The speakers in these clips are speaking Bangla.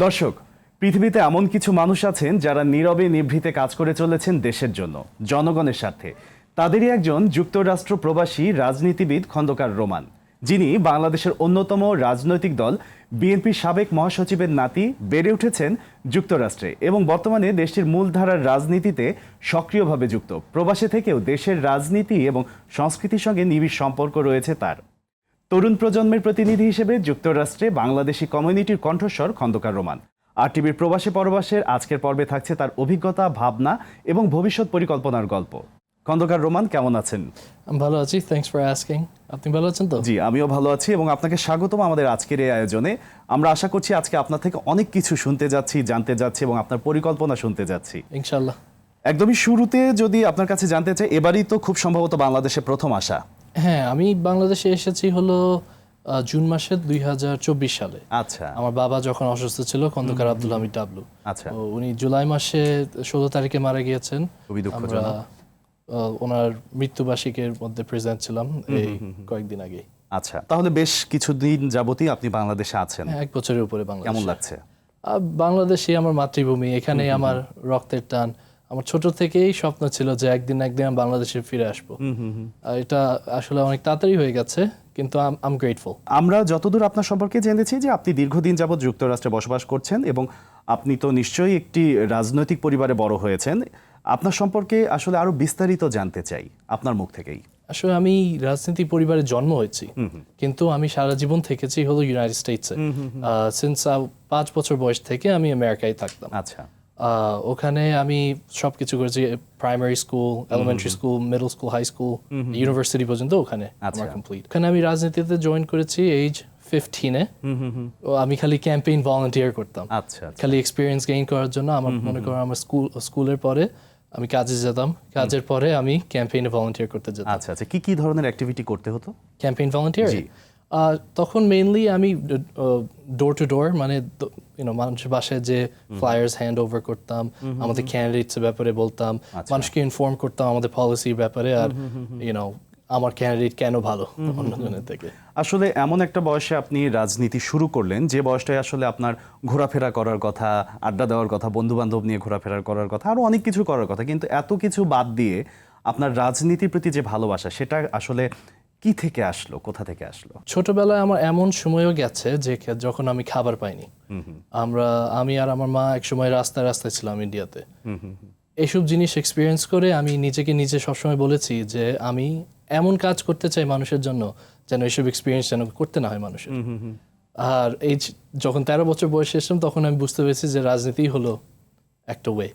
দর্শক, পৃথিবীতে এমন কিছু মানুষ আছেন যারা নীরবে নিভৃতে কাজ করে চলেছেন দেশের জন্য, জনগণের স্বার্থে। তাদেরই একজন যুক্তরাষ্ট্র প্রবাসী রাজনীতিবিদ খন্দকার রোমান। যিনি বাংলাদেশের অন্যতম রাজনৈতিক দল বিএনপির সাবেক মহাসচিবের নাতি বেড়ে উঠেছেন যুক্তরাষ্ট্রে এবং বর্তমানে দেশটির মূলধারার রাজনীতিতে সক্রিয়ভাবে যুক্ত। প্রবাসে থেকেও দেশের রাজনীতি এবং সংস্কৃতির সঙ্গে নিবিড় সম্পর্ক রয়েছে তার। তরুণ প্রজন্মের প্রতিনিধি হিসেবে যুক্তরাষ্ট্রে বাংলাদেশি কমিউনিটির কণ্ঠস্বর খন্দকার রোমান। আর টিভির প্রবাসী পরবাসের আজকের পর্বে থাকছে তার অভিজ্ঞতা ভাবনা এবং ভবিষ্যৎ পরিকল্পনার গল্প। খন্দকার রোমান কেমন আছেন? ভালো আছি থ্যাংকস ফর আস্কিং আপনি ভালো আছেন তো? জি আমিও ভালো আছি এবং আপনাকে স্বাগতম আমাদের আজকের এই আয়োজনে। আমরা আশা করছি আজকে আপনার থেকে অনেক কিছু শুনতে যাচ্ছি জানতে যাচ্ছি এবং আপনার পরিকল্পনা শুনতে যাচ্ছি। ইনশাল্লাহ একদমই শুরুতে যদি আপনার কাছে জানতে চাই এবারই তো খুব সম্ভবত বাংলাদেশে প্রথম আসা হ্যাঁ আমি বাংলাদেশে এসেছি হলো জুন মাসে দুই হাজার চব্বিশ সালে। আচ্ছা। আমার বাবা যখন অসুস্থ ছিল খন্দকার আব্দুল হামিদ ডাবলু। আচ্ছা। উনি জুলাই মাসে ষোলো তারিখে মারা গিয়েছেন। খুবই দুঃখজনক। ওনার মৃত্যুবার্ষিকের মধ্যে প্রেজেন্ট ছিলাম এই কয়েকদিন আগে আচ্ছা তাহলে বেশ কিছুদিন যাবতই আপনি বাংলাদেশে আছেন। এক বছরের উপরে বাংলাদেশ। কেমন লাগছে? বাংলাদেশই আমার মাতৃভূমি। এখানেই আমার রক্তের টান। আমার ছোট থেকেই স্বপ্ন ছিল যে একদিন না একদিন আমি বাংলাদেশে ফিরে আসব। এটা আসলে অনেক তাড়াতাড়ি হয়ে গেছে কিন্তু আম গ্রেটফুল আমরা যতদূর আপনার সম্পর্কে জেনেছি যে আপনি দীর্ঘদিন যাবৎ যুক্তরাষ্ট্রে বসবাস করছেন এবং আপনি তো নিশ্চয়ই একটি রাজনৈতিক পরিবারে বড় হয়েছেন। আপনার সম্পর্কে আসলে আরও বিস্তারিত জানতে চাই আপনার মুখ থেকেই। আসলে আমি রাজনীতি পরিবারে জন্ম হয়েছি কিন্তু আমি সারা জীবন থেকেছি হলো ইউনাইটেড স্টেটসে সিন্স পাঁচ বছর বয়স থেকে আমি আমেরিকায় থাকতাম। আচ্ছা। ওখানে আমি সবকিছু করেছি primary school elementary school middle school high school university পর্যন্ত ওখানে আমার আচ্ছা। কমপ্লিট ওখানে আমি রাজনীতিতে জয়েন করেছি এইজ ফিফটিনে আমি খালি ক্যাম্পেইন ভলান্টিয়ার করতাম। আচ্ছা আচ্ছা। খালি এক্সপিরিয়েন্স গেইন করার জন্য আমার মনে করো আমার স্কুল স্কুলের পরে আমি কাজে যেতাম। কাজের পরে আমি ক্যাম্পেইনে ভলান্টিয়ার করতে যেতাম। আচ্ছা আচ্ছা। কি কি ধরনের অ্যাক্টিভিটি করতে হতো? Campaign volunteer. তখন মেইনলি আমি ডোর টু ডোর মানে ইউনো মানুষের বাসায় যে ফ্লায়ার্স হ্যান্ড ওভার করতাম আমাদের ক্যান্ডিডেটস ব্যাপারে বলতাম। মানুষকে ইনফর্ম করতাম আমাদের পলিসির ব্যাপারে আর ইউনো আমার ক্যান্ডিডেট কেন ভালো অন্যজনের থেকে। আসলে এমন একটা বয়সে আপনি রাজনীতি শুরু করলেন যে বয়সটায় আসলে আপনার ঘোরাফেরা করার কথা আড্ডা দেওয়ার কথা বন্ধু বান্ধব নিয়ে ঘোরাফেরা করার কথা আরও অনেক কিছু করার কথা কিন্তু এত কিছু বাদ দিয়ে আপনার রাজনীতির প্রতি যে ভালোবাসা সেটা আসলে কি থেকে আসলো? কোথা থেকে আসলো? ছোটবেলায় আমার এমন সময়ও গেছে যে যখন আমি খাবার পাইনি। আমরা আমি আর আমার মা এক সময় রাস্তায় রাস্তায় ছিলাম ইন্ডিয়াতে। এইসব জিনিস এক্সপিরিয়েন্স করে আমি নিজেকে নিজে সবসময় বলেছি যে আমি এমন কাজ করতে চাই মানুষের জন্য যেন এইসব এক্সপিরিয়েন্স যেন করতে না হয় মানুষের। আর এই যখন তেরো বছর বয়সে এসলাম তখন আমি বুঝতে পেরেছি যে রাজনীতি হলো একটা ওয়ে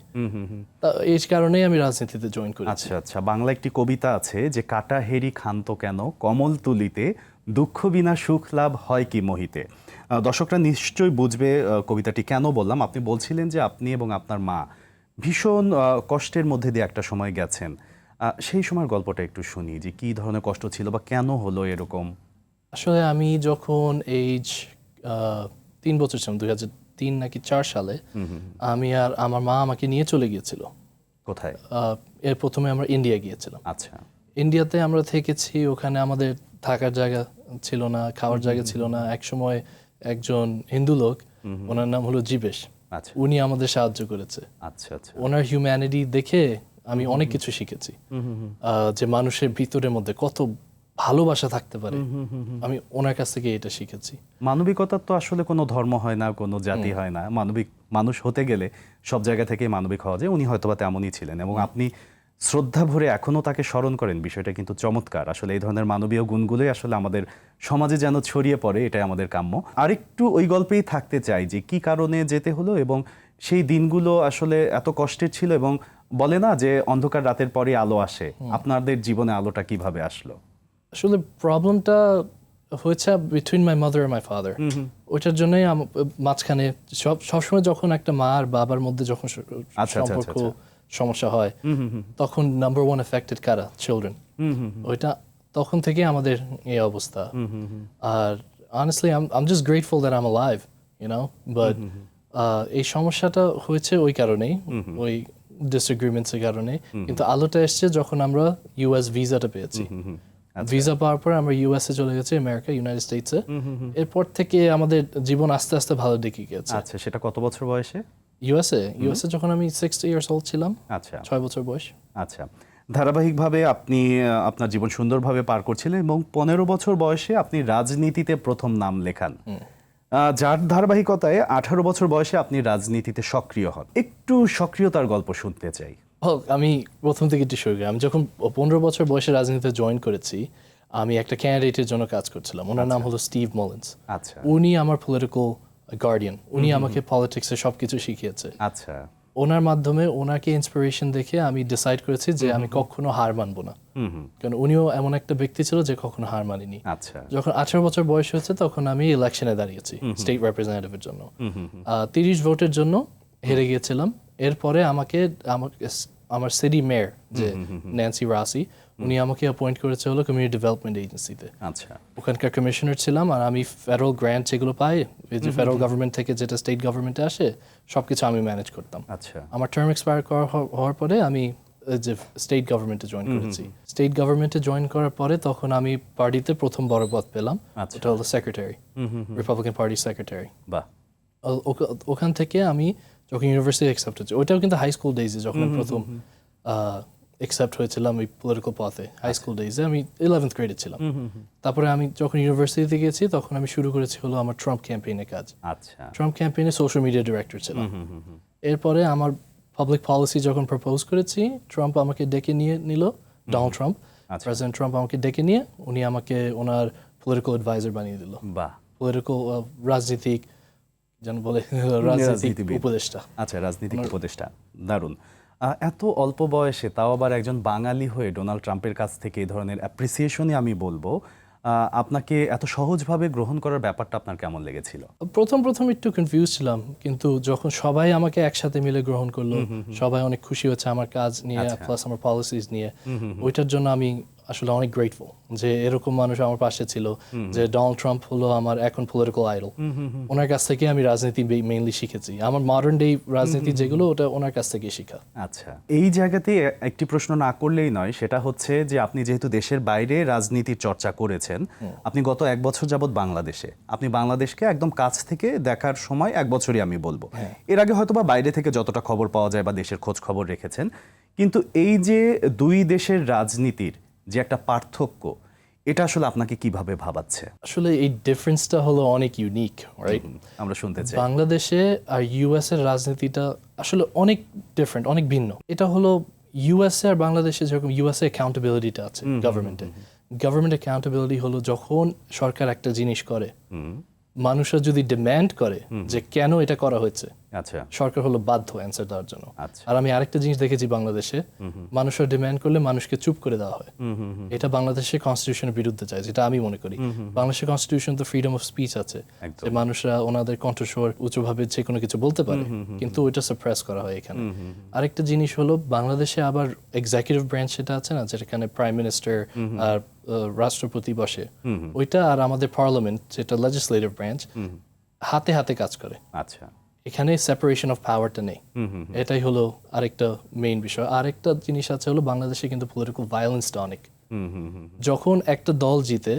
তা এই কারণেই আমি রাজনীতিতে জয়েন করি আচ্ছা আচ্ছা। বাংলা একটি কবিতা আছে যে কাটা হেরি খান্ত কেন কমল তুলিতে দুঃখ বিনা সুখ লাভ হয় কি মোহিতে? দর্শকরা নিশ্চয়ই বুঝবে কবিতাটি কেন বললাম। আপনি বলছিলেন যে আপনি এবং আপনার মা ভীষণ কষ্টের মধ্যে দিয়ে একটা সময় গেছেন। সেই সময়ের গল্পটা একটু শুনি যে কি ধরনের কষ্ট ছিল বা কেন হলো এরকম? আসলে আমি যখন এইজ তিন বছর ছিলাম দুই হাজার তিন নাকি চার সালে আমি আর আমার মা আমাকে নিয়ে চলে গিয়েছিল। কোথায়? এর প্রথমে আমরা ইন্ডিয়া গিয়েছিলাম। আচ্ছা। ইন্ডিয়াতে আমরা থেকেছি ওখানে আমাদের থাকার জায়গা ছিল না খাওয়ার জায়গা ছিল না। এক সময় একজন হিন্দু লোক ওনার নাম হলো জীবেশ। আচ্ছা। উনি আমাদের সাহায্য করেছে। আচ্ছা আচ্ছা। ওনার হিউম্যানিটি দেখে আমি অনেক কিছু শিখেছি। আহ, যে মানুষের ভিতরের মধ্যে কত ভালোবাসা থাকতে পারে। আমি ওনার কাছ থেকে এটা শিখেছি। মানবিকতার তো আসলে কোনো ধর্ম হয় না কোনো জাতি হয় না। মানবিক মানুষ হতে গেলে সব জায়গা থেকে মানবিক হওয়া যায়। উনি হয়তোবা তেমনই ছিলেন এবং আপনি শ্রদ্ধা ভরে এখনও তাকে স্মরণ করেন। বিষয়টা কিন্তু চমৎকার। আসলে এই ধরনের মানবীয় গুণগুলোই আসলে আমাদের সমাজে যেন ছড়িয়ে পড়ে এটাই আমাদের কাম্য। আরেকটু ওই গল্পেই থাকতে চাই যে কি কারণে যেতে হলো এবং সেই দিনগুলো আসলে এত কষ্টের ছিল এবং বলে না যে অন্ধকার রাতের পরে আলো আসে। আপনাদের জীবনে আলোটা কীভাবে আসলো? আসলে প্রবলেমটা হয়েছে বিটুইন মাই মাদার আর মাই ফাদার ওইটার জন্যই মাঝখানে সব সবসময় যখন একটা মা আর বাবার মধ্যে যখন আচ্ছা, আচ্ছা, সম্পর্ক আচ্ছা, সমস্যা হয় তখন নাম্বার ওয়ান এফেক্টেড কারা? চিলড্রেন ওইটা তখন থেকে আমাদের এই অবস্থা। আর honestly I'm just grateful that I'm live you know but এই সমস্যাটা হয়েছে ওই কারণেই ওই ডিসএগ্রিমেন্টসের কারণে। কিন্তু আলোটা এসছে যখন আমরা ইউএস ভিসাটা পেয়েছি। ভিসা পাওয়ার পর আমরা ইউএসএ চলে গেছি আমেরিকা ইউনাইটেড স্টেটসে এরপর থেকে আমাদের জীবন আস্তে আস্তে ভালো দিকে গেছে আচ্ছা সেটা কত বছর বয়সে? ইউএসএ ইউএসএ যখন আমি সিক্সটি ইয়ার্স ওল্ড ছিলাম আচ্ছা। ছয় বছর বয়স। আচ্ছা। ধারাবাহিকভাবে আপনি আপনার জীবন সুন্দরভাবে পার করছিলেন এবং পনেরো বছর বয়সে আপনি রাজনীতিতে প্রথম নাম লেখান। যার ধারাবাহিকতায় আঠারো বছর বয়সে আপনি রাজনীতিতে সক্রিয় হন। একটু সক্রিয়তার গল্প শুনতে চাই। হোক আমি প্রথম থেকে একটু শুরু করি আমি যখন পনেরো বছর বয়সে রাজনীতিতে জয়েন করেছি আমি একটা ক্যান্ডিডেটের জন্য কাজ করছিলাম। ওনার নাম হলো স্টিভ মলিন্স আচ্ছা। উনি আমার পলিটিক্যাল গার্ডিয়ান উনি আমাকে পলিটিক্সের সব কিছু শিখিয়েছে। আচ্ছা। ওনার মাধ্যমে ওনাকে ইন্সপিরেশন দেখে আমি ডিসাইড করেছি যে আমি কখনো হার মানবো না। কারণ উনিও এমন একটা ব্যক্তি ছিল যে কখনো হার মানিনি। আচ্ছা। যখন আঠারো বছর বয়স হয়েছে তখন আমি ইলেকশনে দাঁড়িয়েছি স্টেট রিপ্রেজেন্টেটিভের জন্য। তিরিশ ভোটের জন্য হেরে গিয়েছিলাম। এরপরে আমাকে আমাকে আমার সিটি মেয়র যে ন্যান্সি রাসি উনি আমাকে অ্যাপয়েন্ট করেছে হলো কমিউনিটি ডেভেলপমেন্ট এজেন্সিতে আচ্ছা। ওখানকার কমিশনার ছিলাম আর আমি ফেডারেল গ্র্যান্ট যেগুলো পাই এই যে ফেডারেল গভর্নমেন্ট থেকে যেটা স্টেট গভর্নমেন্টে আসে সবকিছু আমি ম্যানেজ করতাম। আচ্ছা। আমার টার্ম এক্সপায়ার করা হওয়ার পরে আমি যে স্টেট গভর্নমেন্টে জয়েন করেছি। স্টেট গভর্নমেন্টে জয়েন করার পরে তখন আমি পার্টিতে প্রথম বড় পদ পেলাম। আচ্ছা। ওটা হলো সেক্রেটারি রিপাবলিকান পার্টি সেক্রেটারি বাহ। ওখান থেকে আমি যখন ইউনিভার্সিটি অ্যাকসেপ্ট হচ্ছে ওইটাও কিন্তু হাই স্কুল ডেজে যখন প্রথম অ্যাকসেপ্ট হয়েছিলাম ওই পলিটিক্যাল পথে হাই স্কুল ডেজে আমি ইলেভেন্থ গ্রেডে ছিলাম। তারপরে আমি যখন ইউনিভার্সিটিতে গেছি তখন আমি শুরু করেছি হলো আমার ট্রাম্প ক্যাম্পেইনের কাজ। আচ্ছা। ট্রাম্প ক্যাম্পেইনে সোশ্যাল মিডিয়া ডিরেক্টর ছিলাম। এরপরে আমার পাবলিক পলিসি যখন প্রপোজ করেছি ট্রাম্প আমাকে ডেকে নিয়ে নিল ডোনাল্ড ট্রাম্প। প্রেসিডেন্ট ট্রাম্প আমাকে ডেকে নিয়ে উনি আমাকে ওনার পলিটিক্যাল অ্যাডভাইজার বানিয়ে দিল। বাহ। পলিটিক্যাল রাজনীতিক যেন বলে রাজনীতিবিদ। উপদেষ্টা। আচ্ছা রাজনৈতিক উপদেষ্টা। দারুণ। এত অল্প বয়সে তাও আবার একজন বাঙালি হয়ে ডোনাল্ড ট্রাম্পের কাছ থেকে এই ধরনের অ্যাপ্রিসিয়েশনই আমি বলব। আহ, আপনাকে এত সহজভাবে গ্রহণ করার ব্যাপারটা আপনার কেমন লেগেছিল? প্রথম প্রথম একটু কনফিউজ ছিলাম কিন্তু যখন সবাই আমাকে একসাথে মিলে গ্রহণ করল সবাই অনেক খুশি হচ্ছে আমার কাজ নিয়ে আচ্ছা। প্লাস আমার পলিসিস নিয়ে। ওইটার জন্য আমি আসলে অনেক গ্রেটফুল যে এরকম মানুষ আমার পাশে ছিল যে ডোনাল্ড ট্রাম্প হলো আমার এখন পলিটিক্যাল আইডল ওনার কাছ থেকে আমি রাজনীতি মেইনলি শিখেছি। আমার মডার্ন ডে রাজনীতি যেগুলো ওটা ওনার কাছ থেকে শেখা। আচ্ছা। এই জায়গাতে একটি প্রশ্ন না করলেই নয় সেটা হচ্ছে যে আপনি যেহেতু দেশের বাইরে রাজনীতির চর্চা করেছেন আপনি গত এক বছর যাবৎ বাংলাদেশে। আপনি বাংলাদেশকে একদম কাছ থেকে দেখার সময় এক বছরই আমি বলব। এর আগে হয়তো বা বাইরে থেকে যতটা খবর পাওয়া যায় বা দেশের খোঁজ খবর রেখেছেন কিন্তু এই যে দুই দেশের রাজনীতির যে একটা পার্থক্য এটা আসলে আপনাকে কীভাবে ভাবাচ্ছে? আসলে এই ডিফারেন্সটা হলো অনেক ইউনিক রাইট আমরা শুনতে চাই। বাংলাদেশে আর ইউএস এর রাজনীতিটা আসলে অনেক ডিফারেন্ট অনেক ভিন্ন। এটা হলো ইউএসএ আর বাংলাদেশে যেরকম ইউএসএ অ্যাকাউন্টেবিলিটিটা আছে গভর্নমেন্টে গভর্নমেন্ট অ্যাকাউন্টেবিলিটি হলো যখন সরকার একটা জিনিস করে মানুষরা যদি ডিম্যান্ড করে যে কেন এটা করা হয়েছে আচ্ছা। সরকার হলো বাধ্য অ্যান্সার দেওয়ার জন্য। আচ্ছা। আর আমি আরেকটা জিনিস দেখেছি বাংলাদেশে মানুষরা ডিমান্ড করলে মানুষকে চুপ করে দেওয়া হয়। এটা বাংলাদেশের কনস্টিটিউশনের বিরুদ্ধে যায় যেটা আমি মনে করি। বাংলাদেশের কনস্টিটিউশন তো ফ্রিডম অফ স্পিচ আছে। যে মানুষরা ওনাদের কণ্ঠস্বর উঁচুভাবে যে কোনো কিছু বলতে পারে কিন্তু ওইটা সাপ্রেস করা হয় এখানে। আরেকটা জিনিস হলো বাংলাদেশে আবার এক্সিকিউটিভ ব্রাঞ্চ সেটা আছে না যেখানে প্রাইম মিনিস্টার আর রাষ্ট্রপতি বসে। ওইটা আর আমাদের পার্লামেন্ট যেটা লেজিসলেটিভ ব্রাঞ্চ হাতে হাতে কাজ করে। আচ্ছা। এখানে সেপারেশন অফ পাওয়ারটা নেই। এটাই হলো আরেকটা মেইন বিষয়। আরেকটা জিনিস আছে হলো বাংলাদেশে কিন্তু পলিটিক্যাল ভায়োলেন্সটা অনেক। যখন একটা দল জিতে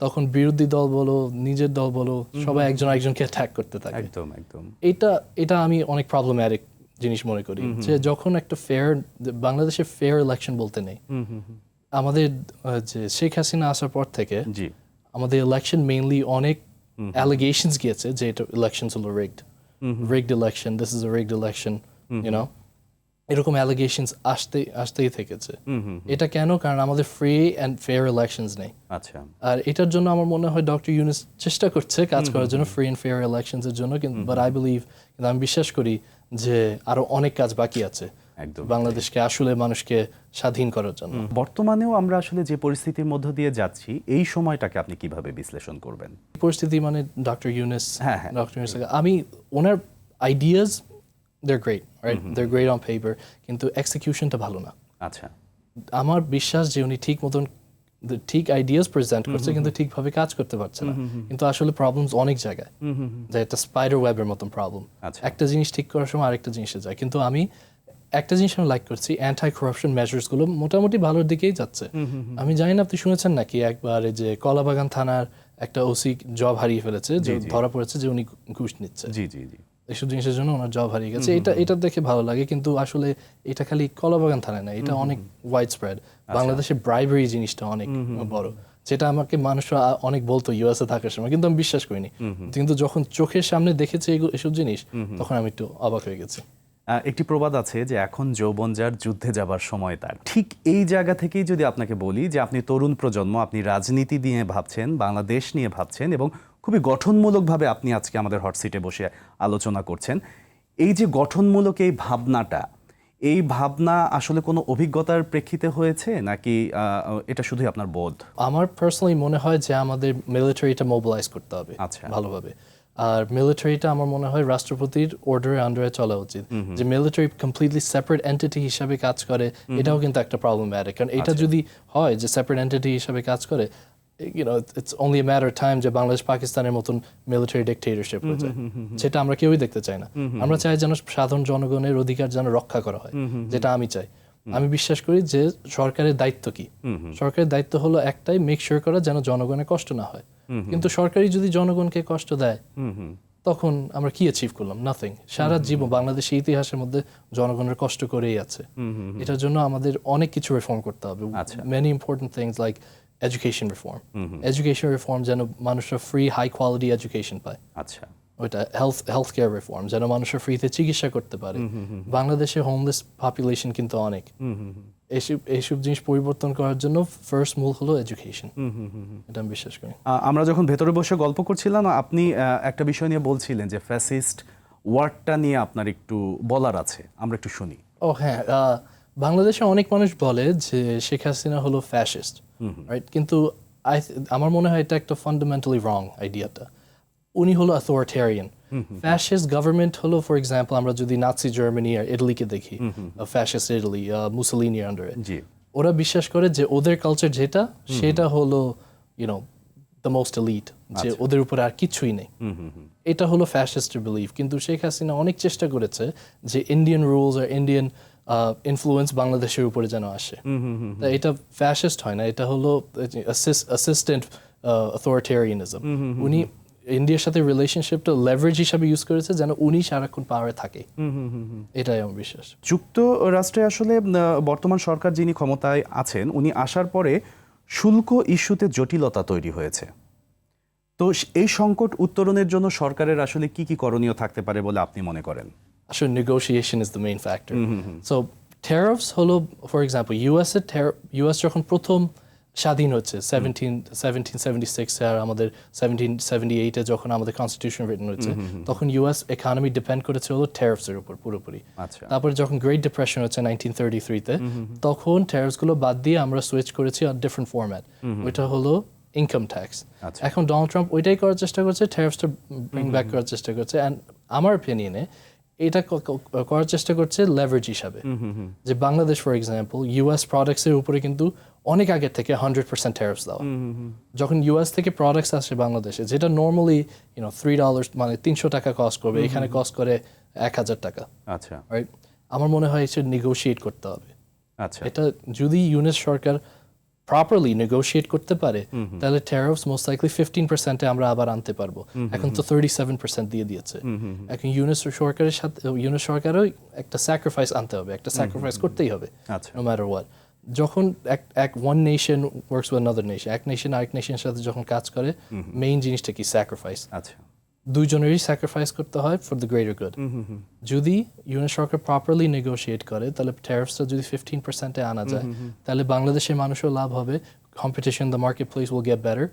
তখন বিরোধী দল বলো নিজের দল বলো সবাই একজন একজনকে অ্যাটাক করতে থাকে। একদম একদম। এটা এটা আমি অনেক প্রবলেম্যাটিক জিনিস মনে করি যে যখন একটা ফেয়ার বাংলাদেশে ফেয়ার ইলেকশন বলতে নেই। আমাদের যে শেখ হাসিনা আসার পর থেকে জি। আমাদের ইলেকশন মেইনলি অনেক অ্যালিগেশনস গিয়েছে যে এটা ইলেকশন হলো rigged rigged election this is a rigged election you know এরকম অ্যালিগেশনস আসতে আসতেই থেকেছে। এটা কেন? কারণ আমাদের ফ্রি অ্যান্ড ফেয়ার ইলেকশনস নেই। আচ্ছা। আর এটার জন্য আমার মনে হয় ডক্টর ইউনুস চেষ্টা করছে কাজ করার জন্য ফ্রি অ্যান্ড ফেয়ার ইলেকশনস এর জন্য কিন্তু বাট আই বিলিভ কিন্তু আমি বিশ্বাস করি যে আরও অনেক কাজ বাকি আছে। একদম। বাংলাদেশকে আসলে মানুষকে স্বাধীন করার জন্য। বর্তমানেও আমরা আসলে যে পরিস্থিতির মধ্য দিয়ে যাচ্ছি এই সময়টাকে আপনি কীভাবে বিশ্লেষণ করবেন? পরিস্থিতি মানে ডক্টর ইউনুস হ্যাঁ, হ্যাঁ। ডক্টর ইউনুস আমি ওনার ideas they're great right they're great on paper কিন্তু এক্সিকিউশনটা ভালো না। আচ্ছা। আমার বিশ্বাস যে উনি ঠিক মতন ঠিক আইডিয়াস প্রেজেন্ট করছে কিন্তু ঠিকভাবে কাজ করতে পারছে না। কিন্তু আসলে প্রবলেমস অনেক জায়গায়। যে একটা স্পাইডার ওয়েবের মতন প্রবলেম আচ্ছা। একটা জিনিস ঠিক করার সময় আরেকটা জিনিসে যায়। কিন্তু আমি একটা জিনিস আমি লাইক করছি অ্যান্টি করাপশন মেজার্সগুলো মোটামুটি ভালোর দিকেই যাচ্ছে। আমি জানি না আপনি শুনেছেন নাকি? একবার যে কলাবাগান থানার একটা ওসি জব হারিয়ে ফেলেছে যে ধরা পড়েছে যে উনি ঘুষ নিচ্ছে। জি জি জি। এইসব জিনিসের জন্য ওনার জব হারিয়ে গেছে। এটা এটা দেখে ভালো লাগে কিন্তু আসলে এটা খালি কলাবাগান থানায় না এটা অনেক ওয়াইড স্প্রেড বাংলাদেশে ব্রাইবারি জিনিসটা অনেক বড় যেটা আমাকে মানুষরা অনেক বলতো ইউএসএ থাকার সময় কিন্তু আমি বিশ্বাস করিনি। কিন্তু যখন চোখের সামনে দেখেছি এসব জিনিস তখন আমি একটু অবাক হয়ে গেছি। একটি প্রবাদ আছে যে এখন যৌবন যার যুদ্ধে যাবার সময় তার। ঠিক এই জায়গা থেকেই যদি আপনাকে বলি যে আপনি তরুণ প্রজন্ম আপনি রাজনীতি নিয়ে ভাবছেন বাংলাদেশ নিয়ে ভাবছেন এবং খুবই গঠনমূলকভাবে আপনি আজকে আমাদের হট সিটে বসে আলোচনা করছেন এই যে গঠনমূলক এই ভাবনাটা এই ভাবনা আসলে কোনো অভিজ্ঞতার প্রেক্ষিতে হয়েছে নাকি এটা শুধুই আপনার বোধ? আমার পার্সোনালি মনে হয় যে আমাদের মিলিটারিটা মোবিলাইজ করতে হবে আচ্ছা। ভালোভাবে। আর মিলিটারিটা আমার মনে হয় রাষ্ট্রপতির অর্ডারের আন্ডারে চলা উচিত। যে মিলিটারি কমপ্লিটলি সেপারেট এন্টিটি হিসাবে কাজ করে এটাও কিন্তু একটা প্রবলেম্যাটিক কারণ এটা যদি হয় যে সেপারেট এন্টিটি হিসাবে কাজ করে you know it's only a matter of time যে বাংলাদেশ পাকিস্তানের মতন মিলিটারি ডিকটেটরশিপ হয়ে যায়। যেটা আমরা কেউই দেখতে চাই না। আমরা চাই যেন সাধারণ জনগণের অধিকার যেন রক্ষা করা হয় যেটা আমি চাই। আমি বিশ্বাস করি যে সরকারের দায়িত্ব কি? সরকারের দায়িত্ব হলো একটাই মেক শিওর করা যেন জনগণের কষ্ট না হয়। কিন্তু সরকারি যদি জনগণকে কষ্ট দেয় তখন আমরা কি অ্যাচিভ করলাম? নাথিং সারা জীবন বাংলাদেশের ইতিহাসের মধ্যে জনগণের কষ্ট করেই আছে। এটার জন্য আমাদের অনেক কিছু রিফর্ম করতে হবে। Many important things like education reform education reform যেন মানুষরা ফ্রি হাই কোয়ালিটি এডুকেশন পায়। আচ্ছা। ওইটা হেলথ হেলথ কেয়ার রিফর্ম যেন মানুষের ফ্রিতে চিকিৎসা করতে পারে। বাংলাদেশে হোমলেস পপুলেশন কিন্তু অনেক। এইসব এইসব জিনিস পরিবর্তন করার জন্য ফার্স্ট মূল হলো এডুকেশন এটা আমি বিশ্বাস করি। আমরা যখন ভেতরে বসে গল্প করছিলাম আপনি একটা বিষয় নিয়ে বলছিলেন যে ফ্যাসিস্ট ওয়ার্ডটা নিয়ে আপনার একটু বলার আছে আমরা একটু শুনি। ও হ্যাঁ বাংলাদেশে অনেক মানুষ বলে যে শেখ হাসিনা হলো ফ্যাসিস্ট রাইট কিন্তু আমার মনে হয় এটা একটা ফান্ডামেন্টালি রং আইডিয়াটা উনি হলো অথরিটেরিয়ান ফ্যাসিস্ট গভর্নমেন্ট হলো ফর এক্সাম্পল আমরা যদি নাৎসি জার্মানি আর ইটালিকে দেখি ফ্যাসিস্ট ইটালি মুসলিনি আন্ডারে ওরা বিশ্বাস করে যে ওদের কালচার যেটা সেটা হলো ইউনো দ্য মোস্ট এলিট যে ওদের উপরে আর কিছুই নেই। এটা হলো ফ্যাসিস্টের বিলিভ কিন্তু শেখ হাসিনা অনেক চেষ্টা করেছে যে ইন্ডিয়ান রুলস আর ইন্ডিয়ান ইনফ্লুয়েন্স বাংলাদেশের উপরে যেন আসে। তা এটা ফ্যাসিস্ট হয় না এটা হলো অ্যাসিস্ট্যান্ট অথরিটেরিয়ানিজম উনি ইন্ডিয়ার সাথে রিলেশনশিপটা লেভারেজ হিসাবে ইউজ করেছে যেন উনি সারাক্ষণ পাওয়ারে থাকে। এটাই আমার বিশ্বাস। যুক্তরাষ্ট্রে আসলে বর্তমান সরকার যিনি ক্ষমতায় আছেন উনি আসার পরে শুল্ক ইস্যুতে জটিলতা তৈরি হয়েছে। তো এই সংকট উত্তরণের জন্য সরকারের আসলে কি কি করণীয় থাকতে পারে বলে আপনি মনে করেন? আসলে negotiation is the main factor. So tariffs হলো ফর এক্সাম্পল ইউএস এর ইউএস যখন প্রথম স্বাধীন হচ্ছে। সেভেন্টিন সেভেন্টিন সেভেন্টি সিক্স আর আমাদের সেভেন্টিন সেভেন্টি এইটে যখন আমাদের কনস্টিটিউশন রিটেন হচ্ছে তখন ইউএস ইকোনমি ডিপেন্ড করেছে হলো tariffs উপর পুরোপুরি। আচ্ছা। তারপরে যখন গ্রেট ডিপ্রেশন হচ্ছে নাইনটিন থার্টি থ্রিতে তখন tariffs গুলো বাদ দিয়ে আমরা সুইচ করেছি ডিফারেন্ট ফরম্যাট ওইটা হলো ইনকাম ট্যাক্স আচ্ছা। এখন ডোনাল্ড ট্রাম্প ওইটাই করার চেষ্টা করছে ট্যারিফসটা ব্রিং ব্যাক করার চেষ্টা করছে। অ্যান্ড আমার ওপিনিয়নে এটা করার চেষ্টা করছে লেভারেজ হিসাবে। যে বাংলাদেশ ফর এক্সাম্পল ইউএস প্রোডাক্টসের উপরে কিন্তু অনেক আগের থেকে হান্ড্রেড পার্সেন্ট ট্যারিফস দেওয়া। যখন ইউএস থেকে প্রোডাক্টস আসে বাংলাদেশে যেটা নর্মালি ইউনো থ্রি ডলার্স মানে তিনশো টাকা কস্ট করবে এখানে কস্ট করে এক হাজার টাকা আচ্ছা। রাইট আমার মনে হয় এটা নেগোশিয়েট করতে হবে। আচ্ছা। এটা যদি ইউনেস সরকার প্রপারলি নেগোশিয়েট করতে পারে তাহলে ট্যারিফস মোস্ট লাইকলি ফিফটিন পার্সেন্টে আমরা আবার আনতে পারব। এখন তো থার্টি সেভেন পার্সেন্ট দিয়ে দিয়েছে। এখন ইউনেস সরকারের সাথে ইউনেস সরকারও একটা স্যাক্রিফাইস আনতে হবে একটা স্যাক্রিফাইস করতেই হবে আচ্ছা। নো ম্যাটার হোয়াট যখন এক এক one nation works with another nation এক নেশন আরেক নেশনের সাথে যখন কাজ করে মেইন জিনিসটা কি? স্যাক্রিফাইস আচ্ছা। দুইজনেরই স্যাক্রিফাইস করতে হয় ফর দ্য গ্রেটার গুড যদি ইউনিট সরকার প্রপারলি নেগোশিয়েট করে তাহলে ট্যারিফসটা যদি ফিফটিন পার্সেন্টে আনা যায় তাহলে বাংলাদেশের মানুষও লাভ হবে competition the market place will get better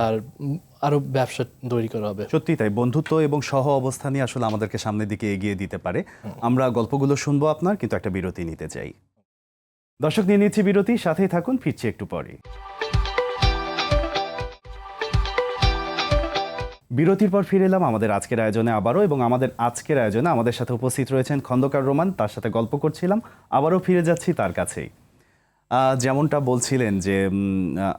R um, আরও ব্যবসা তৈরি করা হবে। সত্যি তাই বন্ধুত্ব এবং সহ অবস্থানই আসলে আমাদেরকে সামনের দিকে এগিয়ে দিতে পারে। আমরা গল্পগুলো শুনব আপনার কিন্তু একটা বিরতি নিতে চাই। দর্শক নিয়ে নিচ্ছি বিরতি সাথেই থাকুন ফিরছি একটু পরে। বিরতির পর ফিরে এলাম আমাদের আজকের আয়োজনে আবারও এবং আমাদের আজকের আয়োজনে আমাদের সাথে উপস্থিত রয়েছেন খন্দকার রোমান তার সাথে গল্প করছিলাম আবারও ফিরে যাচ্ছি তার কাছেই। আহ, যেমনটা বলছিলেন যে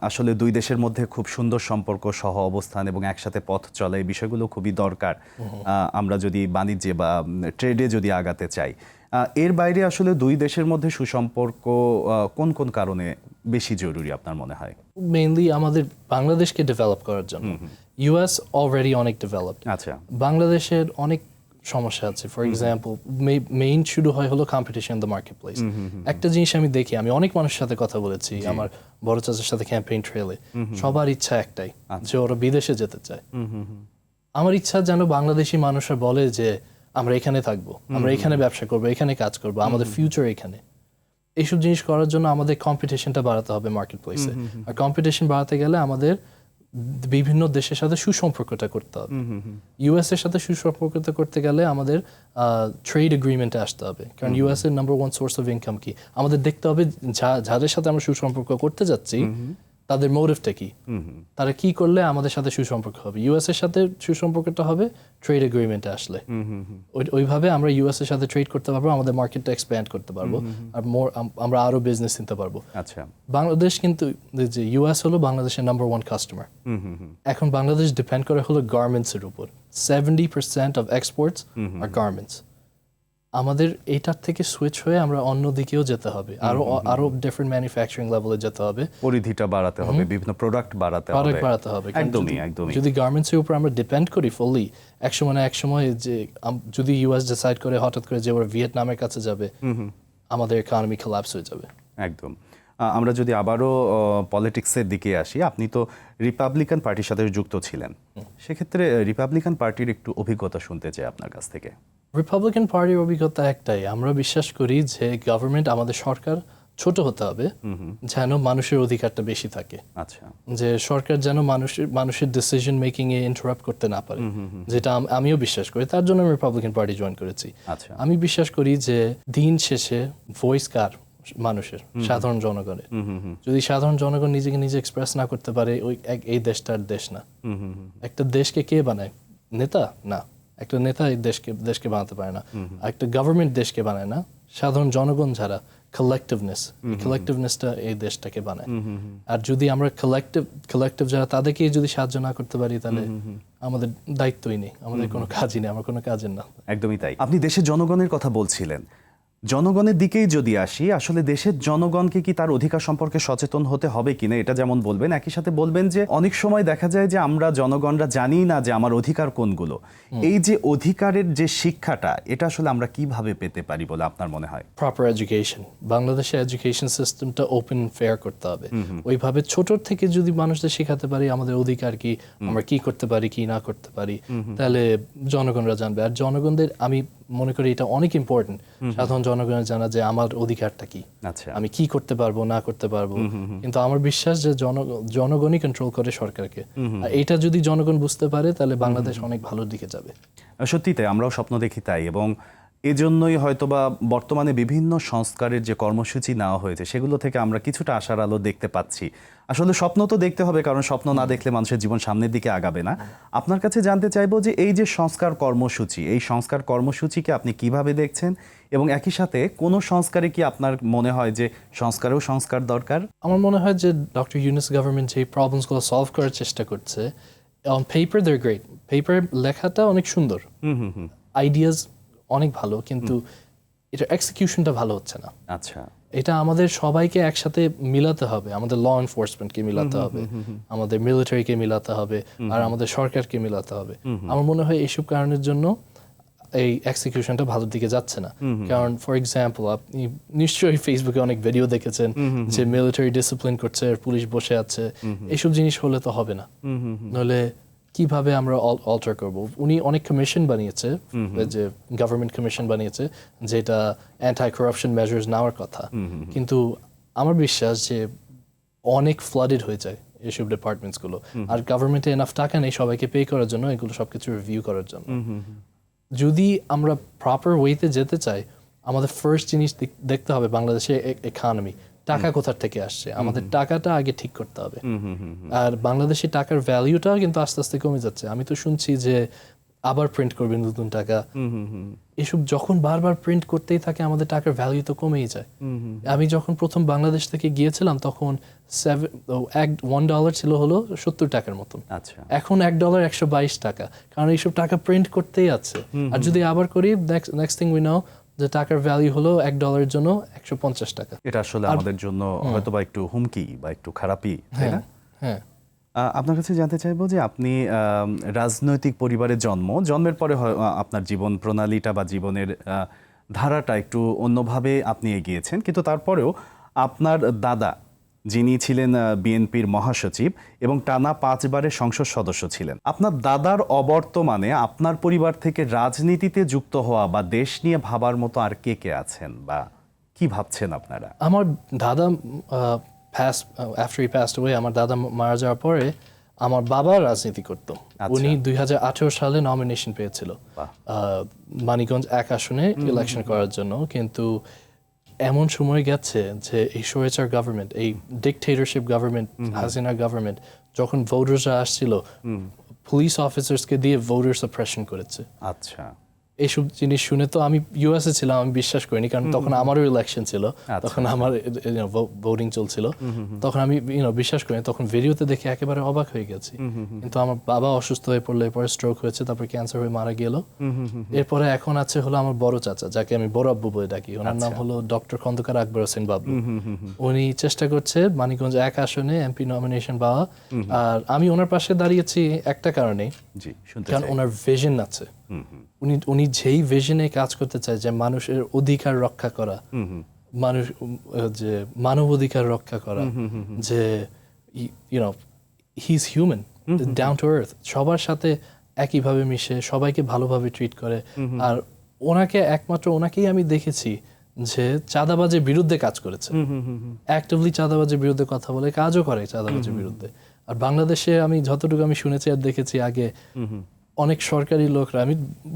আসলে দুই দেশের মধ্যে খুব সুন্দর সম্পর্ক সহ অবস্থান এবং একসাথে পথ চলা এই বিষয়গুলো খুবই দরকার। আহ, আমরা যদি বাণিজ্যে বা ট্রেডে যদি আগাতে চাই। এর বাইরে আসলে দুই দেশের মধ্যে সুসম্পর্ক কোন কোন কারণে বেশি জরুরি আপনার মনে হয়? মেইনলি আমাদের বাংলাদেশকে ডেভেলপ করার জন্য। ইউএস অলরেডি অনেক ডেভেলপড আচ্ছা। বাংলাদেশের অনেক সমস্যা আছে। ফর এক্সাম্পল মেইন শুরু হয় হলো কম্পিটিশন দ্য মার্কেট প্লেস একটা জিনিস আমি দেখি আমি অনেক মানুষের সাথে কথা বলেছি আমার বড় চাচার সাথে ক্যাম্পেইন ট্রেলে সবার ইচ্ছা একটাই যে ওরা বিদেশে যেতে চায়। আমার ইচ্ছা যেন বাংলাদেশি মানুষরা বলে যে আমরা এখানে থাকব আমরা এখানে ব্যবসা করব এখানে কাজ করব আমাদের ফিউচার এখানে। এইসব জিনিস করার জন্য আমাদের কম্পিটিশনটা বাড়াতে হবে মার্কেট প্লেসে আর কম্পিটিশন বাড়াতে গেলে আমাদের বিভিন্ন দেশের সাথে সুসম্পর্কটা করতে হবে। ইউএস এর সাথে সুসম্পর্কটা করতে গেলে আমাদের ট্রেড এগ্রিমেন্টে আসতে হবে। কারণ ইউএস এর number one source of income কি? আমাদের দেখতে হবে যা- যাদের সাথে আমরা সুসম্পর্ক করতে যাচ্ছি তাদের মোটিভটা কি? তারা কি করলে আমাদের সাথে সুসম্পর্ক হবে? ইউএস এর সাথে সুসম্পর্কটা হবে ট্রেড এগ্রিমেন্টে আসলে। ওইভাবে আমরা ইউএস এর সাথে ট্রেড করতে পারব আমাদের মার্কেটটা এক্সপ্যান্ড করতে পারব আর মোর আমরা আরও বিজনেস নিতে পারব। আচ্ছা। বাংলাদেশ কিন্তু যে ইউএস হলো বাংলাদেশের নাম্বার ওয়ান কাস্টমার এখন বাংলাদেশ ডিপেন্ড করে হলো গার্মেন্টস এর উপর সেভেন্টি পার্সেন্ট অফ এক্সপোর্টস আর গার্মেন্টস আমাদের এটার থেকে সুইচ হয়ে আমরা অন্য দিকেও যেতে হবে। আরও আরও ডিফারেন্ট ম্যানুফ্যাকচারিং লেভেলে যেতে হবে। পরিধিটা বাড়াতে হবে বিভিন্ন প্রোডাক্ট বাড়াতে হবে। প্রোডাক্ট বাড়াতে হবে। একদমই একদমই। যদি গার্মেন্টস এর উপর আমরা ডিপেন্ড করি ফুললি এক সময় না এক সময় যে যদি ইউএস ডিসাইড করে হঠাৎ করে যে ওরা ভিয়েতনামের কাছে যাবে আমাদের ইকোনমি কোলাপস হয়ে যাবে। একদম। আমরা যদি আবারও পলিটিক্সের দিকে আসি আপনি তো রিপাবলিকান পার্টির সাথে যুক্ত ছিলেন। সেক্ষেত্রে রিপাবলিকান পার্টির একটু অভিজ্ঞতা শুনতে চাই আপনার কাছ থেকে। রিপাবলিকান পার্টির অভিজ্ঞতা একটাই। আমরা বিশ্বাস করি যে গভর্নমেন্ট আমাদের সরকার ছোট হতে হবে যেন মানুষের অধিকারটা বেশি থাকে। আচ্ছা। যে সরকার যেন মানুষের মানুষের ডিসিশন মেকিং এ ইন্টারাপ্ট করতে না পারে। যেটা আমিও বিশ্বাস করি। তার জন্য আমি রিপাবলিকান পার্টি জয়েন করেছি। আচ্ছা। আমি বিশ্বাস করি যে দিন শেষে ভয়েস কার মানুষের সাধারণ জনগণের। যদি সাধারণ জনগণ নিজেকে নিজে এক্সপ্রেস না করতে পারে ওই এক- এই দেশটার দেশ না। একটা দেশকে কে বানায়? নেতা? না। একটা নেতা এই দেশকে দেশকে বানাতে পারে না। একটা গভর্নমেন্ট দেশকে বানায় না। সাধারণ জনগণ যারা কালেকটিভনেস কালেকটিভনেসটা এই দেশটাকে বানায়। আর যদি আমরা কালেকটিভ কালেকটিভ যারা তাদেরকে যদি সাহায্য না করতে পারি তাহলে আমাদের দায়িত্বই নেই। আমাদের কোনো কাজই নেই আমার কোনো কাজের না। একদমই তাই। আপনি দেশের জনগণের কথা বলছিলেন। জনগণের দিকেই যদি আসি আসলে দেশের জনগণকে কি তার অধিকার সম্পর্কে সচেতন হতে হবে কিনা এটা যেমন বলবেন একই সাথে বলবেন যে অনেক সময় দেখা যায় যে আমরা জনগণরা জানি না যে আমার অধিকার কোনগুলো। এই যে অধিকারের যে শিক্ষাটা এটা আসলে আমরা কীভাবে পেতে পারি বলে আপনার মনে হয়? প্রপার এডুকেশন বাংলাদেশে এডুকেশন সিস্টেমটা ওপেন ফেয়ার করতে হবে। ওইভাবে ছোট থেকে যদি মানুষদের শেখাতে পারি আমাদের অধিকার কি আমরা কি করতে পারি কি না করতে পারি তাহলে জনগণরা জানবে। আর জনগণদের আমি মনে করি এটা অনেক ইম্পর্টেন্ট সাধারণ জনগণের জানা যে আমার অধিকারটা কি? আচ্ছা। আমি কি করতে পারব না করতে পারব? কিন্তু আমার বিশ্বাস যে জন জনগণই কন্ট্রোল করে সরকারকে। আর এটা যদি জনগণ বুঝতে পারে তাহলে বাংলাদেশ অনেক ভালোর দিকে যাবে। সত্যি তাই আমরাও স্বপ্ন দেখি তাই এবং এজন্যই হয়তোবা বর্তমানে বিভিন্ন সংস্কারের যে কর্মসূচি নেওয়া হয়েছে সেগুলো থেকে আমরা কিছুটা আশার আলো দেখতে পাচ্ছি। আসলে স্বপ্ন তো দেখতে হবে কারণ স্বপ্ন না দেখলে মানুষের জীবন সামনের দিকে আগাবে না। আপনার কাছে জানতে চাইব যে এই যে সংস্কার কর্মসূচি এই সংস্কার কর্মসূচিকে আপনি কীভাবে দেখছেন? এবং একই সাথে কোন সংস্কারে কি আপনার মনে হয় যে সংস্কারেও সংস্কার দরকার? আমার মনে হয় যে ডক্টর ইউনিস গভর্নমেন্ট যে প্রবলেমসগুলো সলভ করার চেষ্টা করছে on paper they're great paper লেখাটা অনেক সুন্দর। আইডিয়াস অনেক ভালো কিন্তু এটা এক্সিকিউশনটা ভালো হচ্ছে না। আচ্ছা। এটা আমাদের সবাইকে একসাথে মিলাতে হবে আমাদের ল এনফোর্সমেন্টকে মিলাতে হবে আমাদের মিলিটারিকে মিলাতে হবে আর আমাদের সরকারকে মিলাতে হবে। আমার মনে হয় এইসব কারণের জন্য এই এক্সিকিউশনটা ভালোর দিকে যাচ্ছে না। কারণ ফর এক্সাম্পল আপনি নিশ্চয়ই ফেসবুকে অনেক ভিডিও দেখেছেন যে মিলিটারি ডিসিপ্লিন করছে পুলিশ বসে আছে এইসব জিনিস হলে তো হবে না। নলে কীভাবে আমরা অল্টার করব? উনি অনেক কমিশন বানিয়েছে যে গভর্নমেন্ট কমিশন বানিয়েছে যেটা অ্যান্টি করাপশন মেজার্স নেওয়ার কথা। কিন্তু আমার বিশ্বাস যে অনেক ফ্লাডেড হয়ে যায় এসব ডিপার্টমেন্টসগুলো আর গভর্নমেন্টে এনাফ টাকা নেই সবাইকে পে করার জন্য এগুলো সবকিছু রিভিউ করার জন্য। যদি আমরা প্রপার ওয়েতে যেতে চাই আমাদের ফার্স্ট জিনিস দেখতে হবে বাংলাদেশের ইকোনমি টাকা কোথার থেকে আসছে? আমাদের টাকাটা আগে ঠিক করতে হবে। আর বাংলাদেশে টাকার ভ্যালিউটাও কিন্তু আস্তে আস্তে কমে যাচ্ছে। আমি তো শুনছি যে আবার প্রিন্ট করবে নতুন টাকা। এসব যখন বারবার প্রিন্ট করতেই থাকে আমাদের টাকার ভ্যালু তো কমেই যায়। আমি যখন প্রথম বাংলাদেশ থেকে গিয়েছিলাম তখন সেভেন এক ওয়ান ডলার ছিল হলো সত্তর টাকার মতন। আচ্ছা। এখন এক ডলার একশো বাইশ টাকা। কারণ এইসব টাকা প্রিন্ট করতেই আছে। আর যদি আবার করি নেক্সট থিং উই নাও যে টাকার ভ্যালু হলো এক ডলারের জন্য একশো পঞ্চাশ টাকা। এটা আসলে আমাদের জন্য হয়তো বা একটু হুমকি বা একটু খারাপই তাই না? হ্যাঁ। হ্যাঁ আপনার কাছে জানতে চাইব যে আপনি রাজনৈতিক পরিবারে জন্ম জন্মের পরে আপনার জীবন প্রণালীটা বা জীবনের ধারাটা একটু অন্যভাবে আপনি এগিয়েছেন কিন্তু তারপরেও আপনার দাদা যিনি ছিলেন বিএনপির মহাসচিব এবং টানা পাঁচবারের সংসদ সদস্য ছিলেন। আপনার দাদার অবর্তমানে আপনার পরিবার থেকে রাজনীতিতে যুক্ত হওয়া বা দেশ নিয়ে ভাবার মতো আর কে কে আছেন বা কি ভাবছেন আপনারা? আমার দাদা প্যাস আফটার হি প্যাসড অ্যাওয়ে আমার দাদা মারা যাওয়ার পরে আমার বাবা রাজনীতি করতো। আচ্ছা। উনি দুই হাজার আঠেরো সালে নমিনেশন পেয়েছিল। মানিকগঞ্জ এক আসনে ইলেকশন করার জন্য। কিন্তু এমন সময় গেছে যে এই সোয়েচার গভর্নমেন্ট এই ডিকটেটরশিপ গভর্নমেন্ট হাসিনা গভর্নমেন্ট যখন ভোটার্সরা আসছিল পুলিশ অফিসার্সকে দিয়ে ভোটার সাপ্রেশন করেছে। আচ্ছা। এইসব জিনিস শুনে তো আমি ইউএসএ ছিলাম আমি বিশ্বাস করিনি কারণ তখন আমারও ইলেকশন ছিল তখন আমার ভোটিং চলছিল। তখন আমি ইউনো বিশ্বাস করিনি তখন ভিডিওতে দেখে একেবারে অবাক হয়ে গেছি। কিন্তু আমার বাবা অসুস্থ হয়ে পড়ল এরপরে স্ট্রোক হয়েছে তারপরে ক্যান্সার হয়ে মারা গেল। এরপরে এখন আছে হলো আমার বড় চাচা যাকে আমি বড় আব্বু বলে ডাকি। ওনার নাম হলো ডক্টর খন্দকার আকবর হোসেন বাবু উনি চেষ্টা করছে মানিকগঞ্জ এক আসনে এমপি নমিনেশন পাওয়া। আর আমি ওনার পাশে দাঁড়িয়েছি একটা কারণে কারণ ওনার ভিশন আছে। উনি উনি যেই ভিশনে কাজ করতে চায় যে মানুষের অধিকার রক্ষা করা, মানুষ, যে মানব অধিকার রক্ষা করা, যে you know he is human down to earth সবার সাথে একইভাবে মিশে, সবাইকে ভালোভাবে ট্রিট করে। আর ওনাকে একমাত্র ওনাকেই আমি দেখেছি যে চাঁদাবাজের বিরুদ্ধে কাজ করেছে। অ্যাক্টিভলি চাঁদাবাজের বিরুদ্ধে কথা বলে, কাজও করে চাঁদাবাজের বিরুদ্ধে। আর বাংলাদেশে আমি যতটুকু আমি শুনেছি আর দেখেছি আগে অনেক সরকারি লোকরা আমি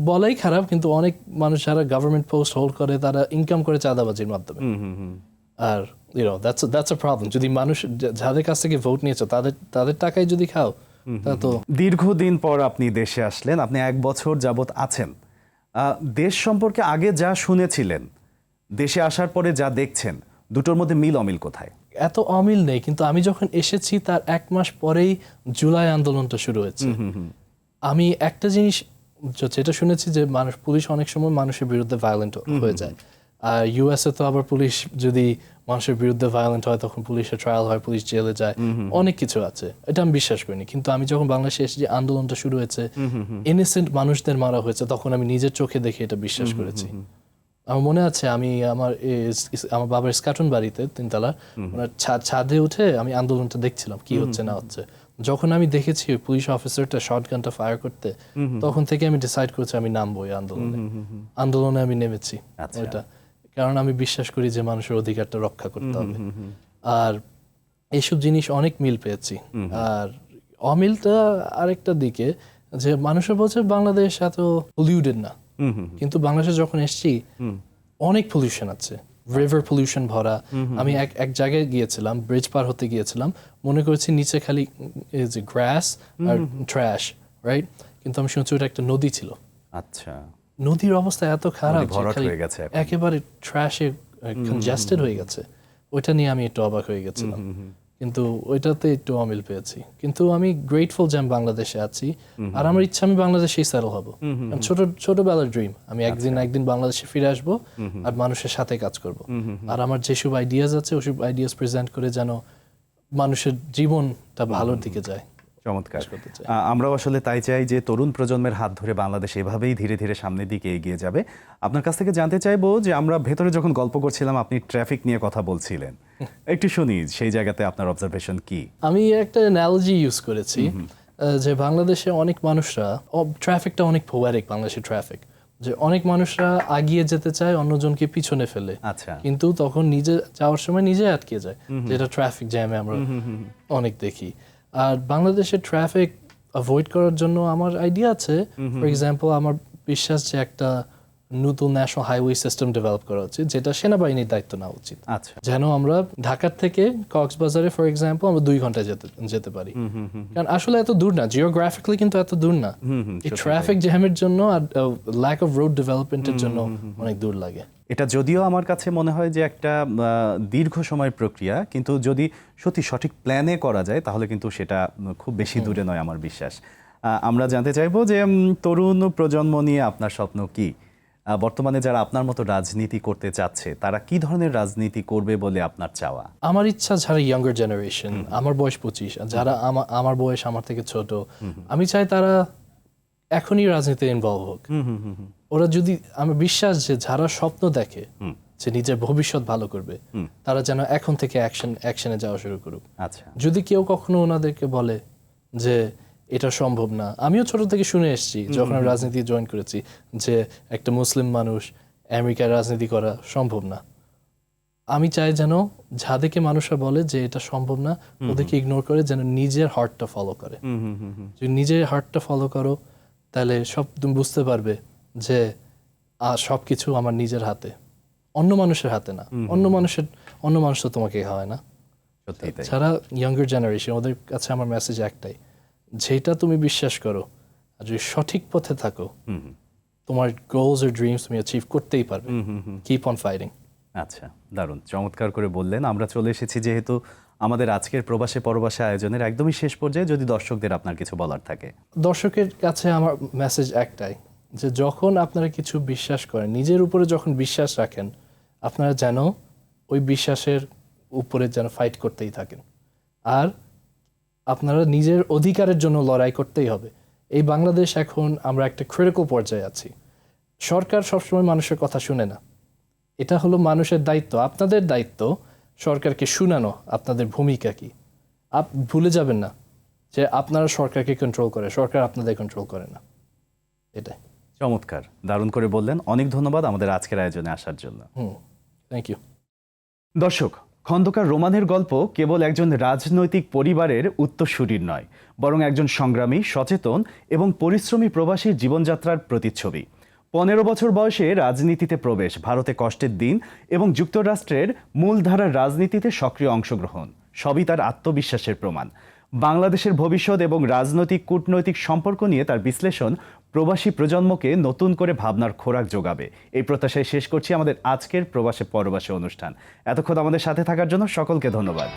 বলাই খারাপ কিন্তু অনেক মানুষ যারা গভর্নমেন্ট পোস্ট হোল্ড করে তারা ইনকাম করে চাঁদাবাজির মাধ্যমে। আর you know that's that's a problem যদি মানুষ যাদের কাছ থেকে ভোট নিয়েছো তাদের তাদের টাকায় যদি খাও তা তো দীর্ঘদিন পর আপনি দেশে আসলেন আপনি এক বছর যাবত আছেন। দেশ সম্পর্কে আগে যা শুনেছিলেন দেশে আসার পরে যা দেখছেন দুটোর মধ্যে মিল অমিল কোথায়? এত অমিল নেই কিন্তু আমি যখন এসেছি তার এক মাস পরেই জুলাই আন্দোলনটা শুরু হয়েছে। আমি একটা জিনিস যেটা শুনেছি যে মানুষ পুলিশ অনেক সময় মানুষের বিরুদ্ধে ভায়োলেন্ট হয়ে যায়। আর ইউএসএ তো আবার পুলিশ যদি মানুষের বিরুদ্ধে ভায়োলেন্ট হয় তখন পুলিশের ট্রায়াল হয় পুলিশ জেলে যায়। অনেক কিছু আছে। এটা আমি বিশ্বাস করিনি। কিন্তু আমি যখন বাংলাদেশে এসে যে আন্দোলনটা শুরু হয়েছে ইনোসেন্ট মানুষদের মারা হয়েছে তখন আমি নিজের চোখে দেখে এটা বিশ্বাস করেছি। আমার মনে আছে আমি আমার আমার বাবার স্কাটন বাড়িতে তিনতলা ওনার ছাদে উঠে আমি আন্দোলনটা দেখছিলাম কি হচ্ছে না হচ্ছে। যখন আমি দেখেছি পুলিশ অফিসারটা শর্ট গানটা ফায়ার করতে তখন থেকে আমি ডিসাইড করেছি আমি নামবো এই আন্দোলনে। আন্দোলনে আমি নেমেছি আচ্ছা। ওইটা। কারণ আমি বিশ্বাস করি যে মানুষের অধিকারটা রক্ষা করতে হবে। আর এইসব জিনিস অনেক মিল পেয়েছি। আর অমিলটা আরেকটা দিকে যে মানুষের বলছে বাংলাদেশ এত পলিউটেড না। কিন্তু বাংলাদেশে যখন এসেছি অনেক পলিউশন আছে। রিভার পলিউশন ভরা। আমি এক এক জায়গায় গিয়েছিলাম ব্রিজ পার হতে গিয়েছিলাম। মনে করেছি নিচে খালি যে গ্রাস আর ট্র্যাশ রাইট কিন্তু আমি শুনছি ওটা একটা নদী ছিল। আচ্ছা। নদীর অবস্থা এত খারাপ একেবারে ট্র্যাশে কনজেস্টেড হয়ে গেছে। ওইটা নিয়ে আমি একটু অবাক হয়ে গেছিলাম। কিন্তু ওইটাতে একটু অমিল পেয়েছি। কিন্তু আমি গ্রেটফুল যে আমি বাংলাদেশে আছি আর আমার ইচ্ছা আমি বাংলাদেশেই সেটেল হব। ছোট ছোটবেলার ড্রিম আমি একদিন আচ্ছা। একদিন বাংলাদেশে ফিরে আসব আর মানুষের সাথে কাজ করব। আর আমার যেসব আইডিয়াস আছে ওসব আইডিয়াস প্রেজেন্ট করে যেন মানুষের জীবনটা ভালোর দিকে যায়। চমৎকার। আমরাও আসলে তাই চাই যে তরুণ প্রজন্মের হাত ধরে বাংলাদেশ এভাবেই ধীরে ধীরে সামনের দিকে এগিয়ে যাবে। আপনার কাছ থেকে জানতে চাইব যে আমরা ভেতরে যখন গল্প করছিলাম আপনি ট্রাফিক নিয়ে কথা বলছিলেন। একটু শুনি সেই জায়গাতে আপনার অবজারভেশন কি? আমি একটা অ্যানালজি ইউজ করেছি যে বাংলাদেশে অনেক মানুষরা ট্রাফিকটা অনেক পোয়ারিক বাংলাদেশের ট্রাফিক যে অনেক মানুষরা আগিয়ে যেতে চায় অন্যজনকে পিছনে ফেলে। আচ্ছা। কিন্তু তখন নিজে যাওয়ার সময় নিজে আটকে যায় যেটা ট্রাফিক জ্যামে আমরা অনেক দেখি। আর বাংলাদেশের ট্রাফিক অ্যাভয়েড করার জন্য আমার আইডিয়া আছে। ফর এক্সাম্পল আমার বিশ্বাস যে একটা নতুন ন্যাশনাল হাইওয়ে সিস্টেম ডেভেলপ করা উচিত যেটা সেনাবাহিনীর দায়িত্ব নেওয়া উচিত। আচ্ছা। যেন আমরা ঢাকার থেকে কক্সবাজারে ফর এক্সাম্পল আমরা দুই ঘন্টায় যেতে যেতে পারি। কারণ আসলে এত দূর না জিওগ্রাফিক্যালি কিন্তু এত দূর না। এই ট্রাফিক জ্যামের জন্য আর ল্যাক অফ রোড ডেভেলপমেন্টের জন্য অনেক দূর লাগে। এটা যদিও আমার কাছে মনে হয় যে একটা দীর্ঘ সময়ের প্রক্রিয়া কিন্তু যদি সত্যি সঠিক প্ল্যানে করা যায় তাহলে কিন্তু সেটা খুব বেশি দূরে নয় আমার বিশ্বাস। আমরা জানতে চাইব যে তরুণ প্রজন্ম নিয়ে আপনার স্বপ্ন কি? বর্তমানে যারা আপনার মতো রাজনীতি করতে চাচ্ছে তারা কি ধরনের রাজনীতি করবে বলে আপনার চাওয়া? আমার ইচ্ছা যারা ইয়াঙ্গার জেনারেশন আমার বয়স পঁচিশ যারা আমা- আমার বয়স আমার থেকে ছোট আমি চাই তারা এখনই রাজনীতিতে ইনভলভ হোক। ওরা যদি আমার বিশ্বাস যে যারা স্বপ্ন দেখে যে নিজের ভবিষ্যৎ ভালো করবে তারা যেন এখন থেকে অ্যাকশন অ্যাকশনে যাওয়া শুরু করুক। আচ্ছা। যদি কেউ কখনো ওনাদেরকে বলে যে এটা সম্ভব না আমিও ছোট থেকে শুনে এসেছি যখন আমি রাজনীতি জয়েন করেছি যে একটা মুসলিম মানুষ আমেরিকায় রাজনীতি করা সম্ভব না। আমি চাই যেন যাদেরকে মানুষরা বলে যে এটা সম্ভব না ওদেরকে ইগনোর করে যেন নিজের হার্টটা ফলো করে। যদি নিজের হার্টটা ফলো করো তাহলে সব তুমি বুঝতে পারবে যে সব কিছু আমার নিজের হাতে। অন্য মানুষের হাতে না। অন্য মানুষের অন্য মানুষ তো তোমাকে হয় না। যারা ইয়াঙ্গার জেনারেশন ওদের কাছে আমার মেসেজ একটাই যেটা তুমি বিশ্বাস করো আর যদি সঠিক পথে থাকো তোমার গোলস আর ড্রিমস তুমি অ্যাচিভ করতেই পারবে। কিপ অন ফাইটিং আচ্ছা দারুণ। চমৎকার করে বললেন। আমরা চলে এসেছি যেহেতু আমাদের আজকের প্রবাসে পরবাসে আয়োজনের একদমই শেষ পর্যায়ে। যদি দর্শকদের আপনার কিছু বলার থাকে। দর্শকের কাছে আমার মেসেজ একটাই যে যখন আপনারা কিছু বিশ্বাস করেন, নিজের উপরে যখন বিশ্বাস রাখেন, আপনারা যেন ওই বিশ্বাসের উপরে যেন ফাইট করতেই থাকেন। আর আপনারা নিজের অধিকারের জন্য লড়াই করতেই হবে। এই বাংলাদেশ এখন আমরা একটা ক্রিটিক্যাল পর্যায়ে আছি। সরকার সবসময় মানুষের কথা শুনে না। এটা হলো মানুষের দায়িত্ব। আপনাদের দায়িত্ব সরকারকে শুনানো, আপনাদের ভূমিকা কি? আপ, ভুলে যাবেন না যে আপনারা সরকারকে কন্ট্রোল করে, সরকার আপনাদের কন্ট্রোল করে না। এটাই। চমৎকার। দারুণ করে বললেন। অনেক ধন্যবাদ আমাদের আজকের আয়োজনে আসার জন্য। থ্যাংক ইউ দর্শক খন্দকার রোমানের গল্প কেবল একজন রাজনৈতিক পরিবারের উত্তরসূরির নয় বরং একজন সংগ্রামী সচেতন এবং পরিশ্রমী প্রবাসীর জীবনযাত্রার প্রতিচ্ছবি। পনেরো বছর বয়সে রাজনীতিতে প্রবেশ ভারতে কষ্টের দিন এবং যুক্তরাষ্ট্রের মূলধারার রাজনীতিতে সক্রিয় অংশগ্রহণ সবই তার আত্মবিশ্বাসের প্রমাণ। বাংলাদেশের ভবিষ্যৎ এবং রাজনৈতিক কূটনৈতিক সম্পর্ক নিয়ে তার বিশ্লেষণ প্রবাসী প্রজন্মকে নতুন করে ভাবনার খোরাক যোগাবে। এই প্রত্যাশায় শেষ করছি আমাদের আজকের প্রবাসে পরবাসে অনুষ্ঠান। এতক্ষণ আমাদের সাথে থাকার জন্য সকলকে ধন্যবাদ।